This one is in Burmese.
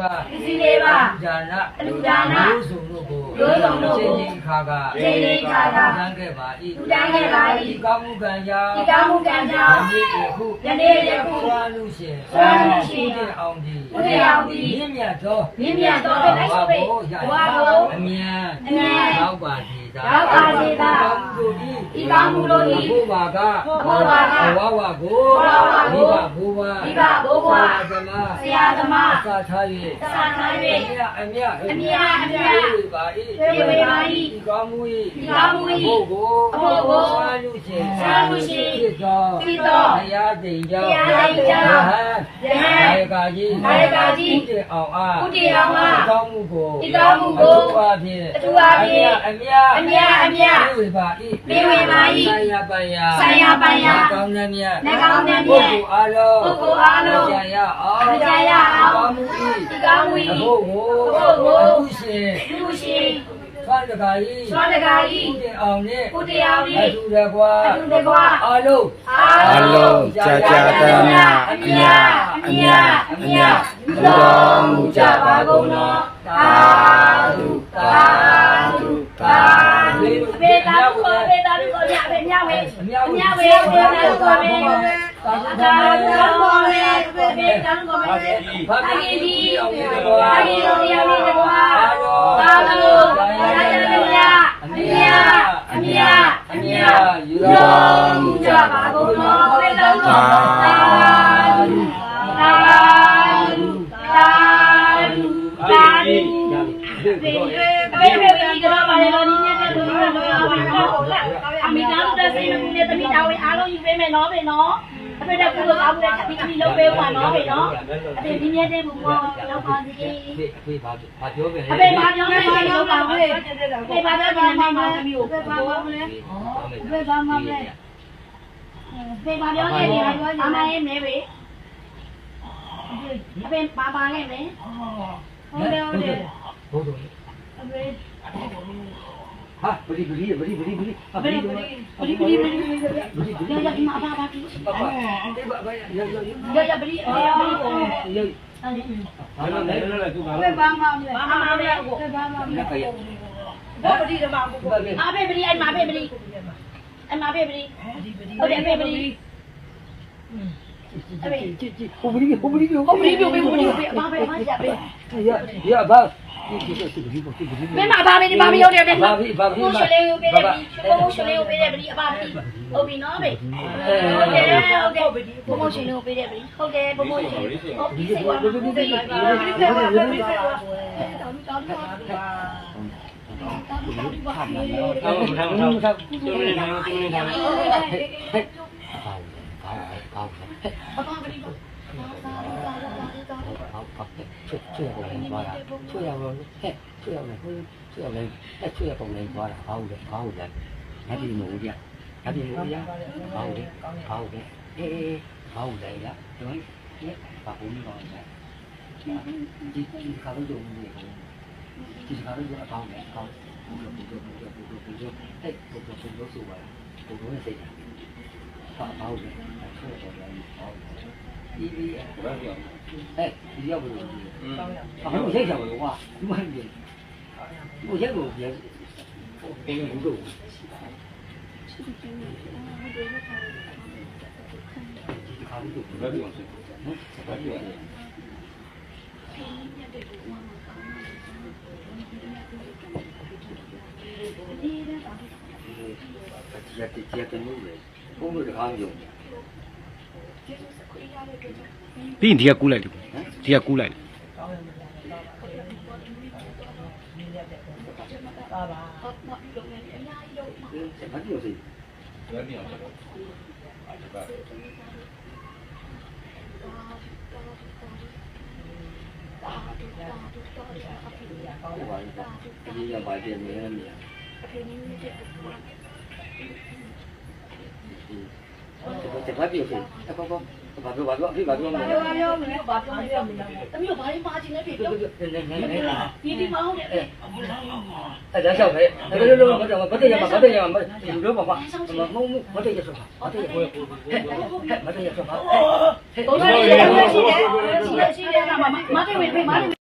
ပါပစ္စည်းလေးပါဉာဏအလူဒါနလို့စုံတို့ကိုလို့စုံတို့ကိုချင်းချင်းခါကချင်းချင်းခါကတန်းခဲ့ပါ၏လူတန်းခဲ့ပါ၏ဒီကောင်းမှုကံကြောင့်ဒီကောင်းမှုကံကြောင့်ယနေ့ယခုယနေ့ယခုသွာလူရှင်သွာလူရှင်ဘုရားအောင်ဒီဘုရားအောင်သည်မြင့်မြတ်သောမြင့်မြတ်သောလိုက်ဆိုပေဘဝကိုအမြန်အမြန်ရောက်ပါစေသာရောက်ပါစေသာကောင်းမှုတို့၏ဤကောင်းမှုတို့၏ဘုရားကဘုရားကဘဝဝကိုဘဝဝကိုမိဘဘုရားမိဘဘိုးဘွားဆရာသမားဆရာ သမားအစာထား၍သစာထား၍အမြတ်အမြတ်အမြတ်အမြတ်ပြေပါ၏ပြေဝေပါ၏ဒီကောင်းမှု၏ဒီကောင်းမှု၏အဖို့ကိုအဖို့ကိုဆွမ်းလူ ရှင်ဆွမ်းလူရှင်ဖြစ်သောဖြစ်သောတရားတိမ်ကြောင့်တရားတိမ်ကြောင့်ယဟန်ယဟန်နာယကာကြီးနာယကာကြီးဥတည်အောင်အားဥတည်အောင်အားဒီကောင်းမှုကိုဒီကောင်းမှုကိုအထူးအားဖြင့်အထူးအားဖြင့်အမြတ်အမြတ်အမြတ်ပြေဝေပါ၏ပြေဝေပါ၏ဆရာပန်ရာဆရာပန်ရာနှကောင်းနှမြတ်နှကောင်းနှမြတ်ပုဂ္ဂိုလ်အားလုံးပုဂ္ဂိုလ်အားလုံးကြံရအောင်ကြံရအောင်ကောင်းမှု၏ဒီကောင်းမှု၏အဖို့ကိုအဖို့ကိုအထုရှင်လူရှင် ဆွမ်းတကာကြီးသောတကာဤဥတည်အောင်နဲ့ကုတရားဤအထူးတကွာအထူးတကွာအားလုံးအားလုံးကြာကြာတမ်းမြတ်အမြတ်အမြတ်အမြတ်လူတော်မူကြပါကုန်သောသာဓုသာ အမြော စိတ်မကူနဲ့တမိသားဝင်အားလုံးယူပေးမယ်နော်ဘေနော်အဖေကကုလို့ကောင်းတဲ့ဒီကနေ့လုပ်ပေးပါနော်ဘေနော်အဖေဒီနေ့တည်းဘူးပေါ့လောက်ပါစီဖေဖေဘာဘာပြောပြန်လဲအဖေဘာပြောလဲဒီလိုပါဘူးလေအဖေဘာပြောပြန်လဲမောင်သမီးကိုအဖေဘာပြောလဲအဖေဘာမလဲအဖေဘာပြောလဲဒီအမရဲ့မဲဘေအဖေပါပါလဲမဲဟုတ်တယ်ဟုတ်တယ်ဘုဒ္ဓအဖေ Ha, beri beri beri beri beri. Beri beri beri beri. Ya ya mak apa apa tu? Apa? Ya ya ya ya beri. Ya. Mana mana mana tu bang. Bang mam le. Bang mam le. Bang mam le. Dah beri dah bang. Apa beri? Ai mak beri. Ai mak beri. Beri beri. Oh, beri beri. ဟာပရိပရိပရိပရိပရိဘယ်လိုဘယ်လိုဘယ်လိုဘယ်လိုဘယ်လိုရရမှာပါပါပြီပါပါဒီဘာဘာရရရရရဘယ်လိုဘယ်လိုရအဲ့ဒီဘာလဲလဲလဲသူဘာဘယ်ဘာမှမလဲဘာမှမလဲဘယ်ဘာမှမလဲလဲကရဘာပတိဓမ္မကိုအဖေပတိအဲ့မှာဖေပတိအဲ့မှာဖေပတိဟုတ်တယ်ဖေပတိကြည့်ကြည့်ကြည့်ဟိုပရိဟိုပရိဟိုဟုတ်ပြီပြုတ်ပြီပြုတ်ပြီဘာပဲဘာရပဲရရဘာဒီဒီဒီဒီဒီဒီမင်းမဘာပဲဒီဘာမရုံတယ်တဲ့ဘာဘိဘာဘိဘုရှလေးကိုပေးတယ်ဘုရှလေးကိုပေးတယ်ပတိအပါပတိဟုတ်ပြီနော်ဘေဟုတ်တယ်ဟုတ်တယ်ဘုရှလေးကိုပေးတယ်ပတိဟုတ်တယ်ဘုရှလေးဟုတ်ပြီစိတ်ကဘုရှလေးပေးတယ်ပတိပေးပါပေးပါတောင်းတောင်းတောင်းအော်ထောင်းထောင်းသူနေနေသူနေနေအပါပတိ ချွတ်ချွတ်ပုံလေးသွားတာချွတ်ရအောင်ဟဲ့ချွတ်ရအောင်ဟိုချွတ်ရအောင်အဲ့ချွတ်ရပုံလေးသွားတာဟောင်းတယ်ဟောင်းတယ်ငါဒီမိုးကြငါဒီမိုးရဟောင်းတယ်ဟောင်းတယ်အေးဟောင်းတယ်ရတော့ဒီဘာဘူးမလို့လဲဒီဒီကားလို့လုပ်နေတယ်ဒီကားလို့အကောင်းတယ်အကောင်းဘူးလို့ဘူးလို့ဘူးလို့ဘူးလို့အဲ့ဘူးလို့ဘူးလို့ဆိုပါဘူးလို့စိတ်ဟာဟောင်းတယ်ချွတ်ရအောင်ဟောင်းတယ်ဒီဒီဘာပြော 哎，你要不就？嗯，好像有些小油啊，一万斤，有些油也供应不够。接接接，公路的。 ပြီးရင်ဒီကကူးလိုက်တယ်ဒီကကူးလိုက်တယ်ဘာပြောစီဒီရပါတဲ့နေ တပတ်ပြည့်ဖြစ်အကောကောဘာပြောဘာပြောဖြစ်ဘာပြောလဲဘာပြောလဲဘာပြောလဲတမီးတို့ဘာလေးမာချင်လဲဖြစ်ပြောနေနေနေဒီဒီမဟုတ်တယ်အဲဒါကြောင့်ပဲအဲလိုလိုမတော်မတော်ရမှာမတော်ရမှာလူလိုပါပါမဟုတ်မတော်ရဆိုတာမတော်ရကိုမတော်ရဆိုတာဟဲ့တော်ရရှိတယ်ရှိတယ်ရှိတယ်မမမမမ